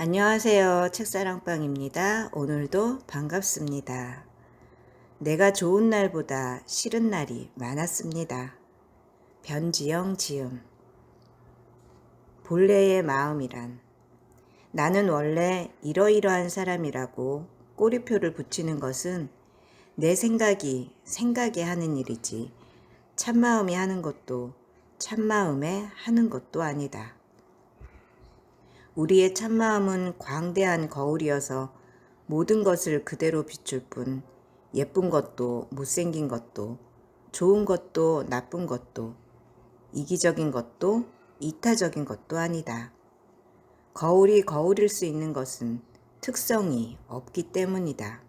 안녕하세요. 책사랑방입니다. 오늘도 반갑습니다. 내가 좋은 날보다 싫은 날이 많았습니다. 변지영 지음 본래의 마음이란 나는 원래 이러이러한 사람이라고 꼬리표를 붙이는 것은 내 생각이 생각에 하는 일이지 참마음이 하는 것도 참마음에 하는 것도 아니다. 우리의 참마음은 광대한 거울이어서 모든 것을 그대로 비출 뿐 예쁜 것도 못생긴 것도 좋은 것도 나쁜 것도 이기적인 것도 이타적인 것도 아니다. 거울이 거울일 수 있는 것은 특성이 없기 때문이다.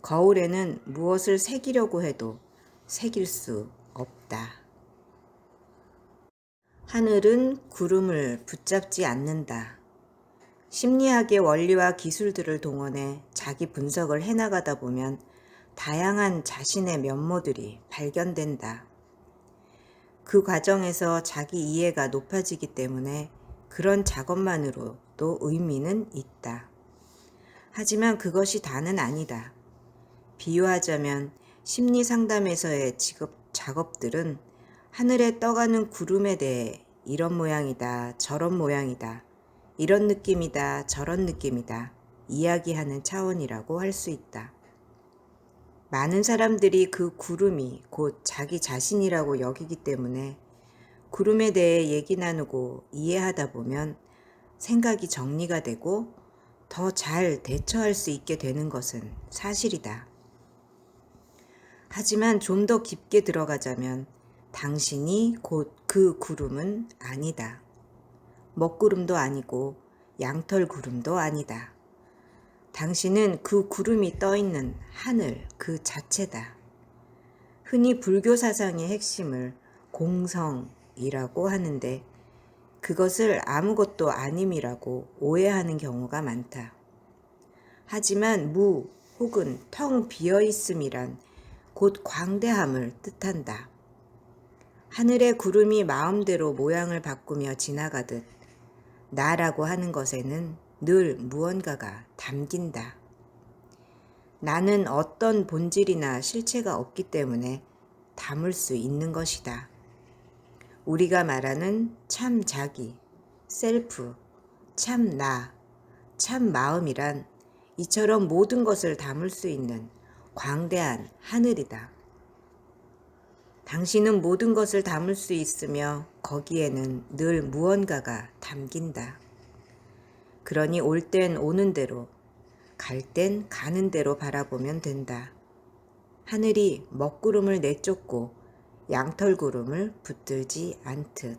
거울에는 무엇을 새기려고 해도 새길 수 없다. 하늘은 구름을 붙잡지 않는다. 심리학의 원리와 기술들을 동원해 자기 분석을 해나가다 보면 다양한 자신의 면모들이 발견된다. 그 과정에서 자기 이해가 높아지기 때문에 그런 작업만으로도 의미는 있다. 하지만 그것이 다는 아니다. 비유하자면 심리 상담에서의 직업 작업들은 하늘에 떠가는 구름에 대해 이런 모양이다, 저런 모양이다, 이런 느낌이다, 저런 느낌이다, 이야기하는 차원이라고 할 수 있다. 많은 사람들이 그 구름이 곧 자기 자신이라고 여기기 때문에 구름에 대해 얘기 나누고 이해하다 보면 생각이 정리가 되고 더 잘 대처할 수 있게 되는 것은 사실이다. 하지만 좀 더 깊게 들어가자면 당신이 곧 그 구름은 아니다. 먹구름도 아니고 양털 구름도 아니다. 당신은 그 구름이 떠 있는 하늘 그 자체다. 흔히 불교 사상의 핵심을 공성이라고 하는데 그것을 아무것도 아님이라고 오해하는 경우가 많다. 하지만 무 혹은 텅 비어 있음이란 곧 광대함을 뜻한다. 하늘의 구름이 마음대로 모양을 바꾸며 지나가듯 나라고 하는 것에는 늘 무언가가 담긴다. 나는 어떤 본질이나 실체가 없기 때문에 담을 수 있는 것이다. 우리가 말하는 참 자기, 셀프, 참 나, 참 마음이란 이처럼 모든 것을 담을 수 있는 광대한 하늘이다. 당신은 모든 것을 담을 수 있으며 거기에는 늘 무언가가 담긴다. 그러니 올 땐 오는 대로, 갈 땐 가는 대로 바라보면 된다. 하늘이 먹구름을 내쫓고 양털구름을 붙들지 않듯.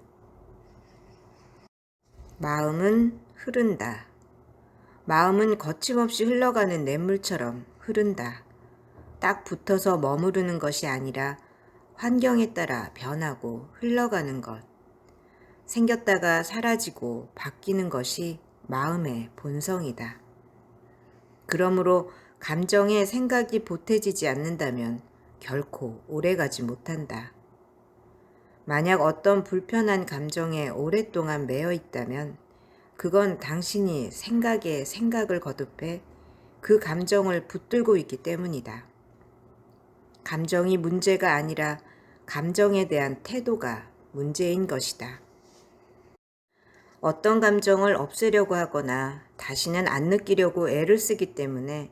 마음은 흐른다. 마음은 거침없이 흘러가는 냇물처럼 흐른다. 딱 붙어서 머무르는 것이 아니라 환경에 따라 변하고 흘러가는 것. 생겼다가 사라지고 바뀌는 것이 마음의 본성이다. 그러므로 감정에 생각이 보태지지 않는다면 결코 오래가지 못한다. 만약 어떤 불편한 감정에 오랫동안 매여 있다면 그건 당신이 생각에 생각을 거듭해 그 감정을 붙들고 있기 때문이다. 감정이 문제가 아니라 감정에 대한 태도가 문제인 것이다. 어떤 감정을 없애려고 하거나 다시는 안 느끼려고 애를 쓰기 때문에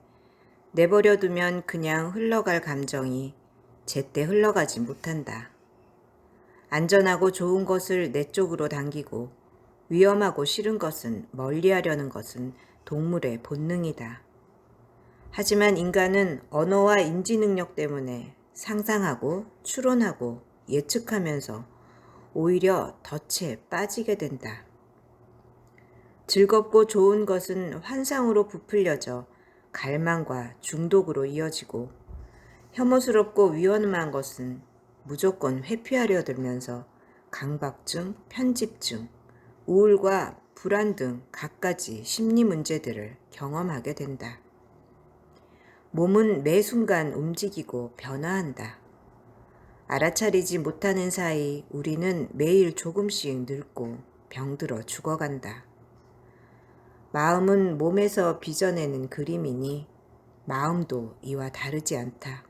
내버려 두면 그냥 흘러갈 감정이 제때 흘러가지 못한다. 안전하고 좋은 것을 내 쪽으로 당기고 위험하고 싫은 것은 멀리 하려는 것은 동물의 본능이다. 하지만 인간은 언어와 인지 능력 때문에 상상하고 추론하고 예측하면서 오히려 덫에 빠지게 된다. 즐겁고 좋은 것은 환상으로 부풀려져 갈망과 중독으로 이어지고 혐오스럽고 위험한 것은 무조건 회피하려 들면서 강박증, 편집증, 우울과 불안 등 갖가지 심리 문제들을 경험하게 된다. 몸은 매 순간 움직이고 변화한다. 알아차리지 못하는 사이 우리는 매일 조금씩 늙고 병들어 죽어간다. 마음은 몸에서 빚어내는 그림이니 마음도 이와 다르지 않다.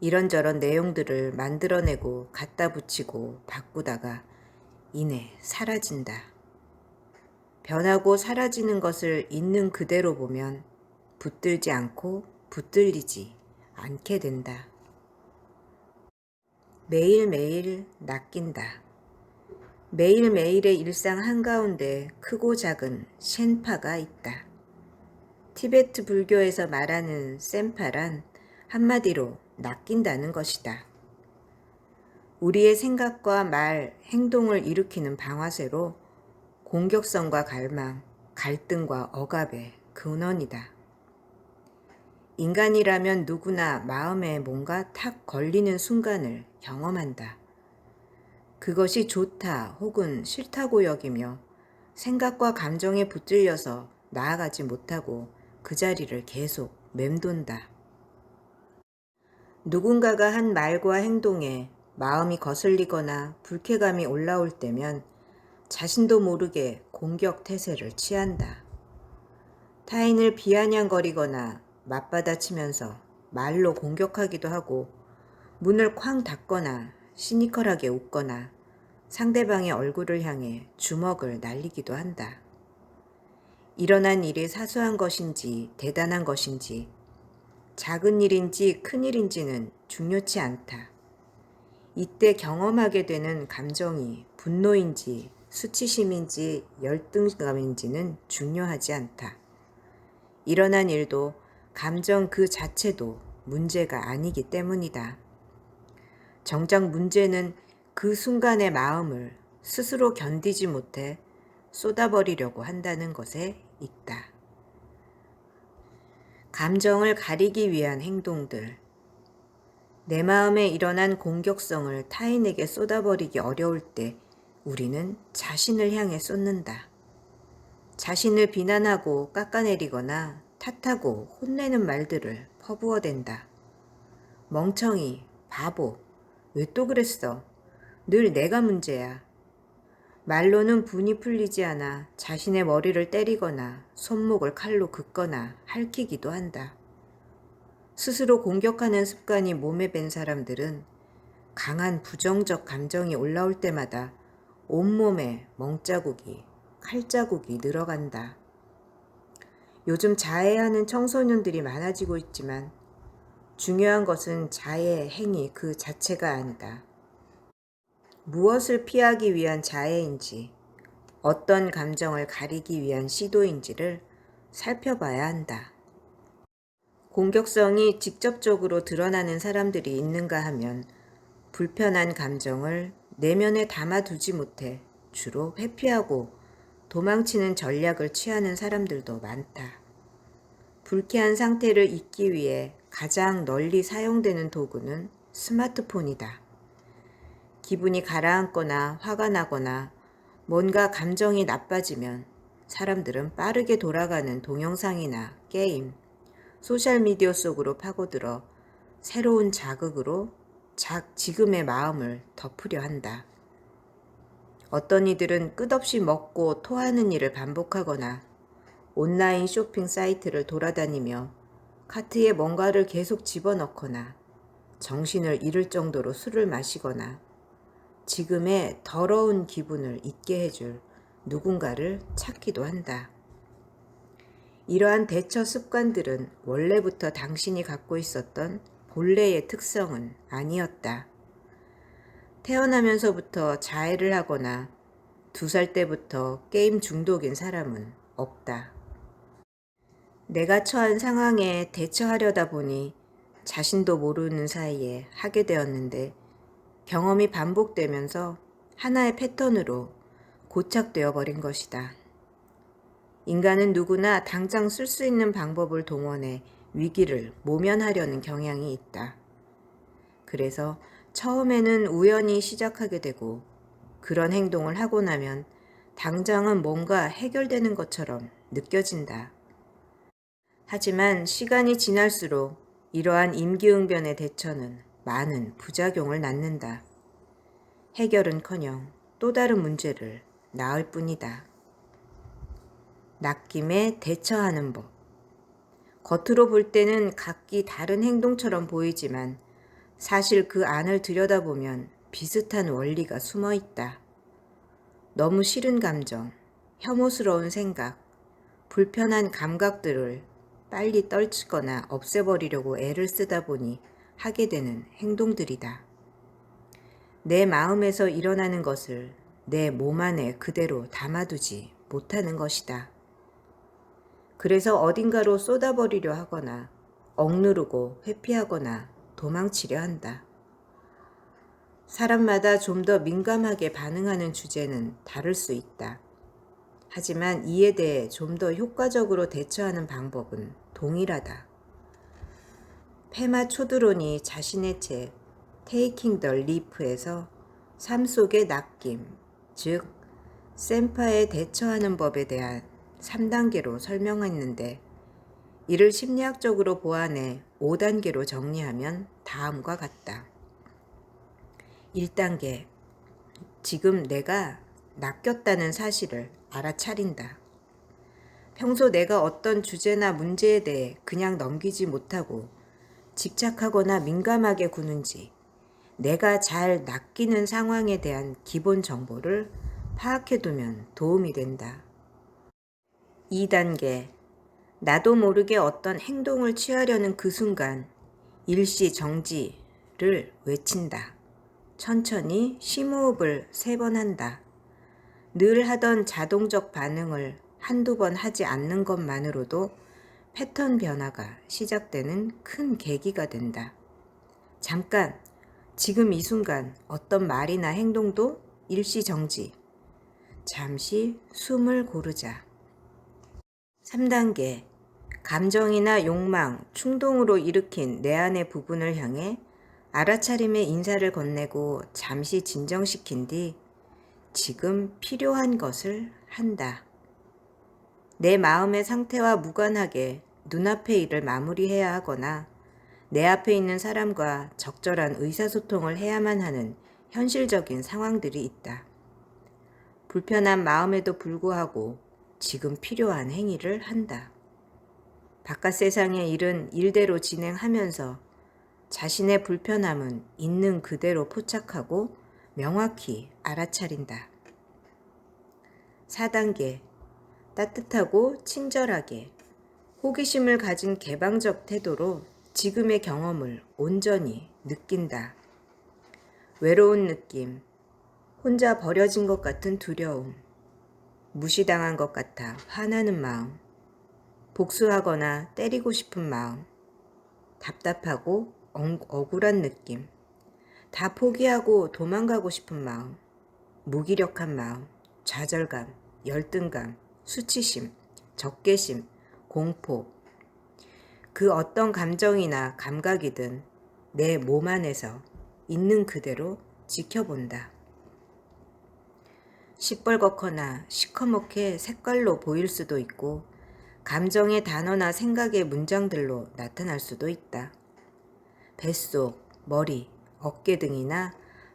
이런저런 내용들을 만들어내고 갖다 붙이고 바꾸다가 이내 사라진다. 변하고 사라지는 것을 있는 그대로 보면 붙들지 않고 붙들리지 않게 된다. 매일매일 낚인다. 매일매일의 일상 한가운데 크고 작은 셴파가 있다. 티베트 불교에서 말하는 센파란 한마디로 낚인다는 것이다. 우리의 생각과 말, 행동을 일으키는 방아쇠로 공격성과 갈망, 갈등과 억압의 근원이다. 인간이라면 누구나 마음에 뭔가 탁 걸리는 순간을 경험한다. 그것이 좋다 혹은 싫다고 여기며 생각과 감정에 붙들려서 나아가지 못하고 그 자리를 계속 맴돈다. 누군가가 한 말과 행동에 마음이 거슬리거나 불쾌감이 올라올 때면 자신도 모르게 공격 태세를 취한다. 타인을 비아냥거리거나 맞받아치면서 말로 공격하기도 하고 문을 쾅 닫거나 시니컬하게 웃거나 상대방의 얼굴을 향해 주먹을 날리기도 한다. 일어난 일이 사소한 것인지 대단한 것인지 작은 일인지 큰 일인지는 중요치 않다. 이때 경험하게 되는 감정이 분노인지 수치심인지 열등감인지는 중요하지 않다. 일어난 일도 감정 그 자체도 문제가 아니기 때문이다. 정작 문제는 그 순간의 마음을 스스로 견디지 못해 쏟아버리려고 한다는 것에 있다. 감정을 가리기 위한 행동들. 내 마음에 일어난 공격성을 타인에게 쏟아버리기 어려울 때 우리는 자신을 향해 쏟는다. 자신을 비난하고 깎아내리거나 탓하고 혼내는 말들을 퍼부어댄다. 멍청이, 바보, 왜 또 그랬어? 늘 내가 문제야. 말로는 분이 풀리지 않아 자신의 머리를 때리거나 손목을 칼로 긋거나 핥히기도 한다. 스스로 공격하는 습관이 몸에 밴 사람들은 강한 부정적 감정이 올라올 때마다 온몸에 멍자국이, 칼자국이 늘어간다. 요즘 자해하는 청소년들이 많아지고 있지만 중요한 것은 자해 행위 그 자체가 아니다. 무엇을 피하기 위한 자해인지, 어떤 감정을 가리기 위한 시도인지를 살펴봐야 한다. 공격성이 직접적으로 드러나는 사람들이 있는가 하면 불편한 감정을 내면에 담아두지 못해 주로 회피하고 도망치는 전략을 취하는 사람들도 많다. 불쾌한 상태를 잊기 위해 가장 널리 사용되는 도구는 스마트폰이다. 기분이 가라앉거나 화가 나거나 뭔가 감정이 나빠지면 사람들은 빠르게 돌아가는 동영상이나 게임, 소셜미디어 속으로 파고들어 새로운 자극으로 작 지금의 마음을 덮으려 한다. 어떤 이들은 끝없이 먹고 토하는 일을 반복하거나 온라인 쇼핑 사이트를 돌아다니며 카트에 뭔가를 계속 집어넣거나 정신을 잃을 정도로 술을 마시거나 지금의 더러운 기분을 잊게 해줄 누군가를 찾기도 한다. 이러한 대처 습관들은 원래부터 당신이 갖고 있었던 본래의 특성은 아니었다. 태어나면서부터 자해를 하거나 두 살 때부터 게임 중독인 사람은 없다. 내가 처한 상황에 대처하려다 보니 자신도 모르는 사이에 하게 되었는데 경험이 반복되면서 하나의 패턴으로 고착되어 버린 것이다. 인간은 누구나 당장 쓸 수 있는 방법을 동원해 위기를 모면하려는 경향이 있다. 그래서 처음에는 우연히 시작하게 되고 그런 행동을 하고 나면 당장은 뭔가 해결되는 것처럼 느껴진다. 하지만 시간이 지날수록 이러한 임기응변의 대처는 많은 부작용을 낳는다. 해결은 커녕 또 다른 문제를 낳을 뿐이다. 낚임에 대처하는 법. 겉으로 볼 때는 각기 다른 행동처럼 보이지만 사실 그 안을 들여다보면 비슷한 원리가 숨어 있다. 너무 싫은 감정, 혐오스러운 생각, 불편한 감각들을 빨리 떨치거나 없애버리려고 애를 쓰다 보니 하게 되는 행동들이다. 내 마음에서 일어나는 것을 내 몸 안에 그대로 담아두지 못하는 것이다. 그래서 어딘가로 쏟아버리려 하거나 억누르고 회피하거나 도망치려 한다. 사람마다 좀 더 민감하게 반응하는 주제는 다를 수 있다. 하지만 이에 대해 좀 더 효과적으로 대처하는 방법은 동일하다. 페마 초드론이 자신의 책 Taking the Leap에서 삶 속의 낚임, 즉 센파에 대처하는 법에 대한 3단계로 설명했는데 이를 심리학적으로 보완해 5단계로 정리하면 다음과 같다. 1단계 지금 내가 낚였다는 사실을 알아차린다. 평소 내가 어떤 주제나 문제에 대해 그냥 넘기지 못하고 집착하거나 민감하게 구는지 내가 잘 낚이는 상황에 대한 기본 정보를 파악해 두면 도움이 된다. 2단계 나도 모르게 어떤 행동을 취하려는 그 순간 일시 정지를 외친다. 천천히 심호흡을 세 번 한다. 늘 하던 자동적 반응을 한두 번 하지 않는 것만으로도 패턴 변화가 시작되는 큰 계기가 된다. 잠깐, 지금 이 순간 어떤 말이나 행동도 일시 정지. 잠시 숨을 고르자. 3단계. 감정이나 욕망, 충동으로 일으킨 내 안의 부분을 향해 알아차림의 인사를 건네고 잠시 진정시킨 뒤 지금 필요한 것을 한다. 내 마음의 상태와 무관하게 눈앞의 일을 마무리해야 하거나 내 앞에 있는 사람과 적절한 의사소통을 해야만 하는 현실적인 상황들이 있다. 불편한 마음에도 불구하고 지금 필요한 행위를 한다. 바깥 세상의 일은 일대로 진행하면서 자신의 불편함은 있는 그대로 포착하고 명확히 알아차린다. 4단계 따뜻하고 친절하게 호기심을 가진 개방적 태도로 지금의 경험을 온전히 느낀다. 외로운 느낌, 혼자 버려진 것 같은 두려움, 무시당한 것 같아 화나는 마음, 복수하거나 때리고 싶은 마음, 답답하고 억울한 느낌, 다 포기하고 도망가고 싶은 마음, 무기력한 마음, 좌절감, 열등감, 수치심, 적개심, 공포. 그 어떤 감정이나 감각이든 내 몸 안에서 있는 그대로 지켜본다. 시뻘겋거나 시커멓게 색깔로 보일 수도 있고 감정의 단어나 생각의 문장들로 나타날 수도 있다. 뱃속, 머리, 어깨 등이나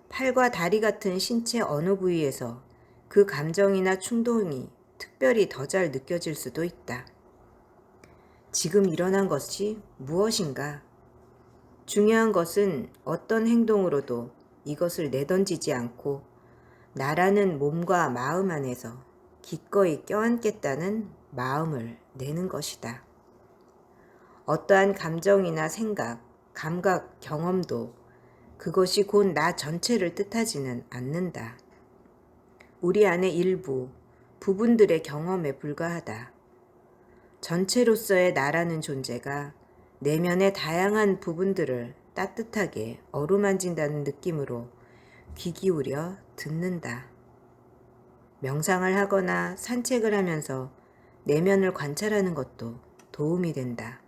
팔과 다리 같은 신체 어느 부위에서 그 감정이나 충동이 특별히 더 잘 느껴질 수도 있다. 지금 일어난 것이 무엇인가? 중요한 것은 어떤 행동으로도 이것을 내던지지 않고 나라는 몸과 마음 안에서 기꺼이 껴안겠다는 마음을 내는 것이다. 어떠한 감정이나 생각, 감각, 경험도 그것이 곧 나 전체를 뜻하지는 않는다. 우리 안의 일부, 부분들의 경험에 불과하다. 전체로서의 나라는 존재가 내면의 다양한 부분들을 따뜻하게 어루만진다는 느낌으로 귀 기울여 듣는다. 명상을 하거나 산책을 하면서 내면을 관찰하는 것도 도움이 된다.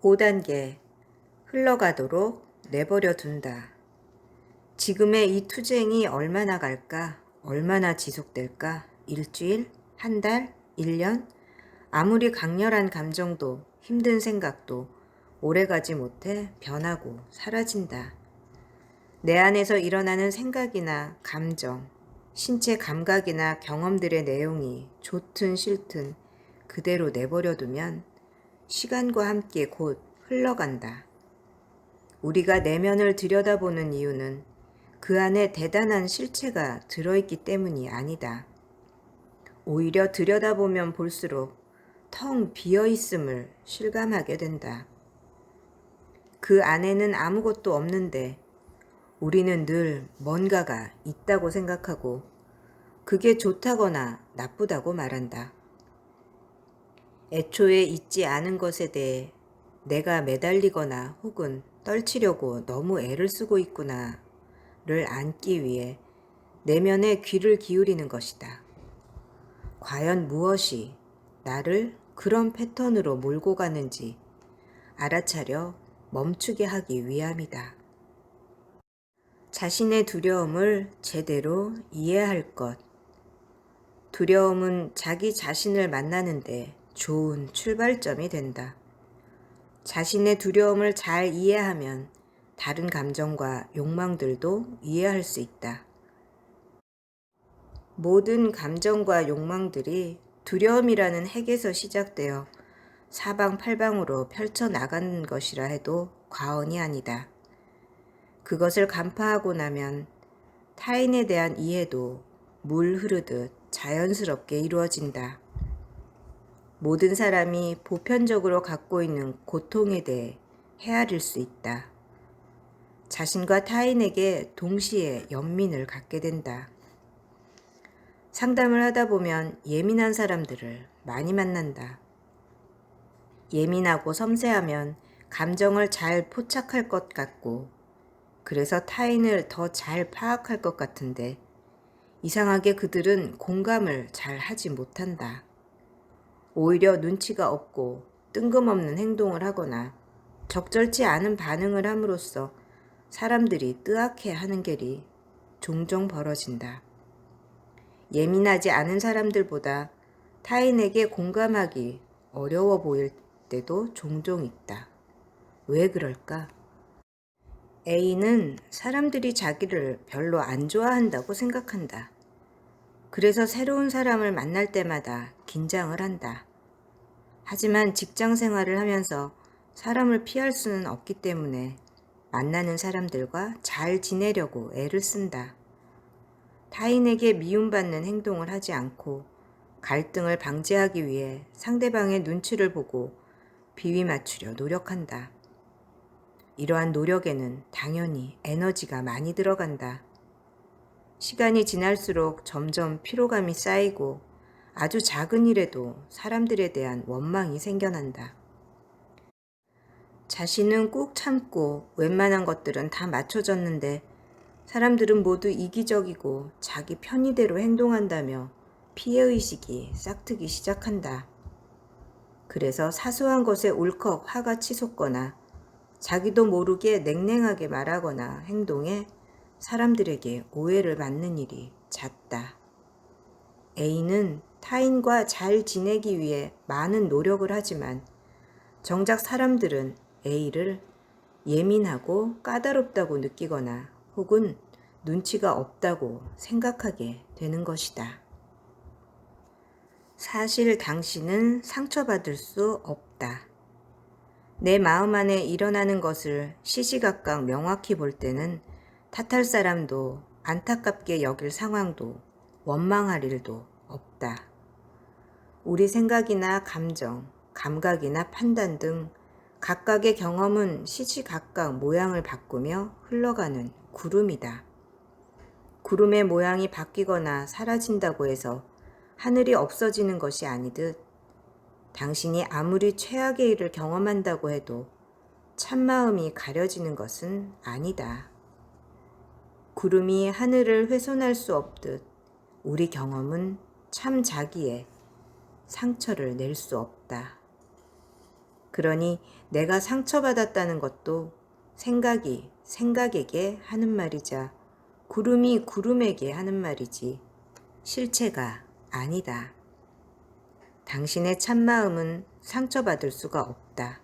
5단계 흘러가도록 내버려 둔다. 지금의 이 투쟁이 얼마나 갈까? 얼마나 지속될까? 일주일? 한 달? 1년? 아무리 강렬한 감정도 힘든 생각도 오래가지 못해 변하고 사라진다. 내 안에서 일어나는 생각이나 감정, 신체 감각이나 경험들의 내용이 좋든 싫든 그대로 내버려두면 시간과 함께 곧 흘러간다. 우리가 내면을 들여다보는 이유는 그 안에 대단한 실체가 들어있기 때문이 아니다. 오히려 들여다보면 볼수록 텅 비어 있음을 실감하게 된다. 그 안에는 아무것도 없는데 우리는 늘 뭔가가 있다고 생각하고 그게 좋다거나 나쁘다고 말한다. 애초에 있지 않은 것에 대해 내가 매달리거나 혹은 떨치려고 너무 애를 쓰고 있구나를 안기 위해 내면의 귀를 기울이는 것이다. 과연 무엇이 나를 그런 패턴으로 몰고 가는지 알아차려 멈추게 하기 위함이다. 자신의 두려움을 제대로 이해할 것. 두려움은 자기 자신을 만나는데 좋은 출발점이 된다. 자신의 두려움을 잘 이해하면 다른 감정과 욕망들도 이해할 수 있다. 모든 감정과 욕망들이 두려움이라는 핵에서 시작되어 사방팔방으로 펼쳐나가는 것이라 해도 과언이 아니다. 그것을 간파하고 나면 타인에 대한 이해도 물 흐르듯 자연스럽게 이루어진다. 모든 사람이 보편적으로 갖고 있는 고통에 대해 헤아릴 수 있다. 자신과 타인에게 동시에 연민을 갖게 된다. 상담을 하다 보면 예민한 사람들을 많이 만난다. 예민하고 섬세하면 감정을 잘 포착할 것 같고, 그래서 타인을 더 잘 파악할 것 같은데, 이상하게 그들은 공감을 잘 하지 못한다. 오히려 눈치가 없고 뜬금없는 행동을 하거나 적절치 않은 반응을 함으로써 사람들이 뜨악해 하는 결이 종종 벌어진다. 예민하지 않은 사람들보다 타인에게 공감하기 어려워 보일 때도 종종 있다. 왜 그럴까? A는 사람들이 자기를 별로 안 좋아한다고 생각한다. 그래서 새로운 사람을 만날 때마다 긴장을 한다. 하지만 직장 생활을 하면서 사람을 피할 수는 없기 때문에 만나는 사람들과 잘 지내려고 애를 쓴다. 타인에게 미움받는 행동을 하지 않고 갈등을 방지하기 위해 상대방의 눈치를 보고 비위 맞추려 노력한다. 이러한 노력에는 당연히 에너지가 많이 들어간다. 시간이 지날수록 점점 피로감이 쌓이고 아주 작은 일에도 사람들에 대한 원망이 생겨난다. 자신은 꾹 참고 웬만한 것들은 다 맞춰졌는데 사람들은 모두 이기적이고 자기 편의대로 행동한다며 피해의식이 싹트기 시작한다. 그래서 사소한 것에 울컥 화가 치솟거나 자기도 모르게 냉랭하게 말하거나 행동해 사람들에게 오해를 받는 일이 잦다. A는 타인과 잘 지내기 위해 많은 노력을 하지만 정작 사람들은 A를 예민하고 까다롭다고 느끼거나 혹은 눈치가 없다고 생각하게 되는 것이다. 사실 당신은 상처받을 수 없다. 내 마음 안에 일어나는 것을 시시각각 명확히 볼 때는 탓할 사람도 안타깝게 여길 상황도 원망할 일도 없다. 우리 생각이나 감정, 감각이나 판단 등 각각의 경험은 시시각각 모양을 바꾸며 흘러가는 구름이다. 구름의 모양이 바뀌거나 사라진다고 해서 하늘이 없어지는 것이 아니듯 당신이 아무리 최악의 일을 경험한다고 해도 참마음이 가려지는 것은 아니다. 구름이 하늘을 훼손할 수 없듯 우리 경험은 참 자기의 상처를 낼 수 없다. 그러니 내가 상처받았다는 것도 생각이 생각에게 하는 말이자 구름이 구름에게 하는 말이지 실체가 아니다. 당신의 참마음은 상처받을 수가 없다.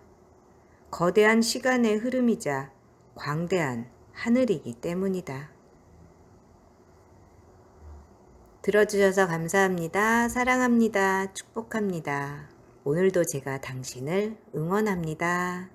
거대한 시간의 흐름이자 광대한 하늘이기 때문이다. 들어주셔서 감사합니다. 사랑합니다. 축복합니다. 오늘도 제가 당신을 응원합니다.